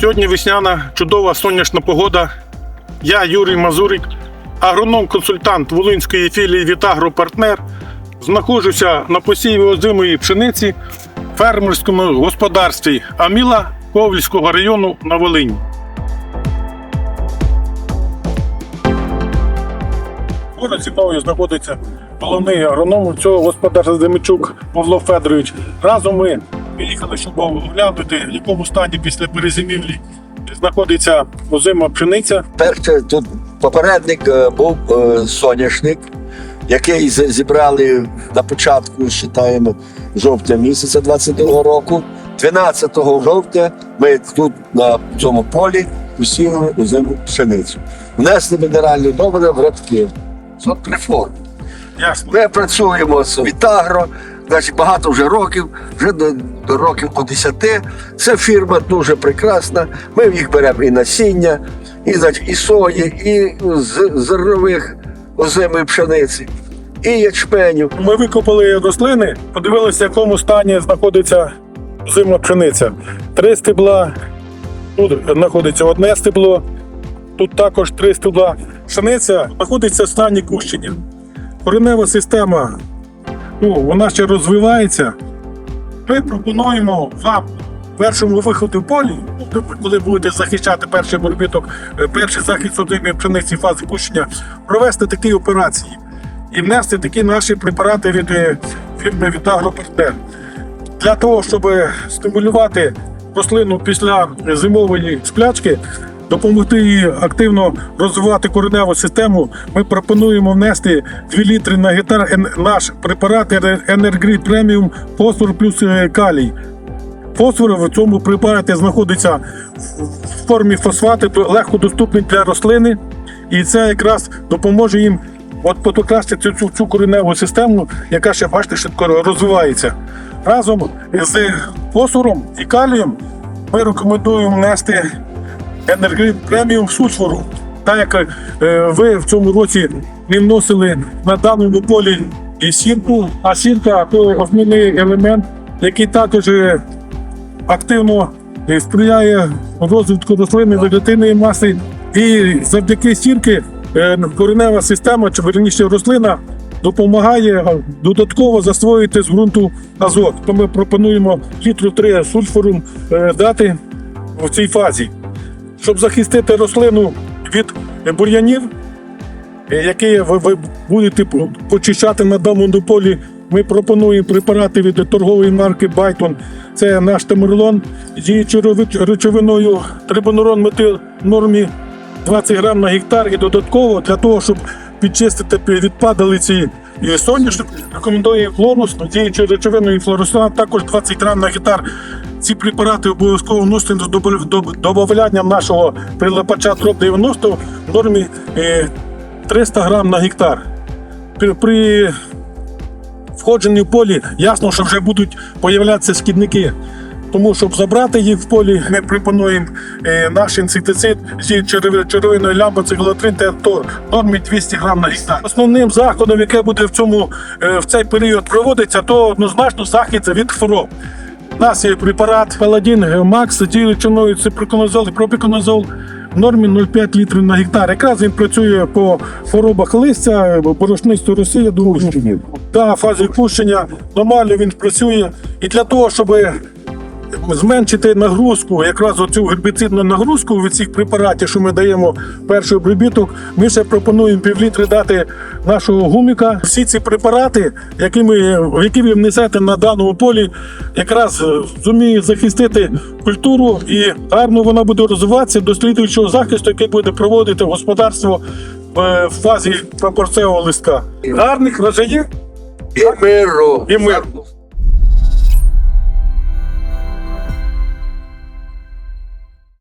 Сьогодні весняна чудова сонячна погода. Я Юрій Мазурик, агроном-консультант Волинської філії Вітагро Партнер. Знаходжуся на посіві озимої пшениці в фермерському господарстві Аміла Ковальського району на Волині. Поруч зі знаходиться головний агроном цього господарства Демичук Павло Федорович. Разом ми приїхали, щоб оглянути, в якому стані після перезимівлі знаходиться озима пшениця. Перше тут попередник е, був е, соняшник, який зібрали на початку, вважаємо, жовтня місяця 22 року. 12 жовтня ми тут на цьому полі посіяли озиму пшеницю. Внесли мінеральні добрива в рядки. Реформ. Ясно. Ми працюємо з Вітагро, значить, багато вже років, вже до, років до 10. Це фірма дуже прекрасна. Ми в їх беремо і насіння, і, значить, і сої, і з зернових озимої пшениці, і ячменю. Ми викопали рослини, подивилися, в якому стані знаходиться озима пшениця. Три стебла, тут знаходиться одне стебло, тут також три стебла. Пшениця знаходиться в стані кущення. Коренева система, ну, вона ще розвивається. Ми пропонуємо вам першому виході в полі, ну, коли будете захищати перший борбіток, е, перший захист озимої пшениці фази кущення, провести такі операції і внести такі наші препарати від е, фірми Вітагропартнер. Для того, щоб стимулювати рослину після зимової сплячки, допомогти активно розвивати кореневу систему, ми пропонуємо внести 2 літри на гектар наш препарат Енергрід Преміум фосфор плюс е, калій. Фосфор в цьому препараті знаходиться в- формі фосфату, легко доступний для рослини, і це якраз допоможе їм от покращити цю, цю кореневу систему, яка ще бачите, швидко розвивається. Разом з фосфором і калієм ми рекомендуємо внести енергрид преміум сульфору. Так як е, ви в цьому році не вносили на даному полі і сірку, а сірка то основний елемент, який також е, активно е, сприяє розвитку рослини вегетативної маси. І завдяки сірки коренева система, чи верніше рослина, допомагає додатково засвоїти з ґрунту азот. То ми пропонуємо літру 3 сульфору е, дати в цій фазі. Щоб захистити рослину від бур'янів, е, які ви, будете почищати на даному полі, ми пропонуємо препарати від торгової марки Байтон. Це наш тамерлон діючою речовиною трибонурон метил в нормі 20 грам на гектар. І додатково для того, щоб підчистити від падалиці і соняшник, рекомендує флорус з діючою речовиною флорусана також 20 грам на гектар. Ці препарати обов'язково вносити до добав- нашого прилипача троп 90 в нормі е, 300 грам на гектар. При, входженні в полі ясно, що вже будуть появлятися шкідники. Тому, щоб забрати їх в полі, ми пропонуємо е, наш інсектицид зі черев- червоної лямби циклотрин Театор в нормі 200 грам на гектар. Основним заходом, яке буде в цьому е, в цей період проводитися, то однозначно захист від хвороб. У нас є препарат Паладін Макс з діючиною ципроконазол і пропіконазол в нормі 0,5 літрів на гектар. Якраз він працює по хворобах листя, борошнистої роси, я думаю. Да, фазі пущення нормально він працює. І для того, щоб зменшити нагрузку, якраз оцю гербіцидну нагрузку від цих препаратів, що ми даємо перший обробіток, ми ще пропонуємо півлітри дати нашого гуміка. Всі ці препарати, які, ми, які ви внесете на даному полі, якраз е, зуміють захистити культуру і гарно вона буде розвиватися до слідуючого захисту, який буде проводити господарство в фазі пропорцевого листка. Гарних врожаїв І миру. і мир.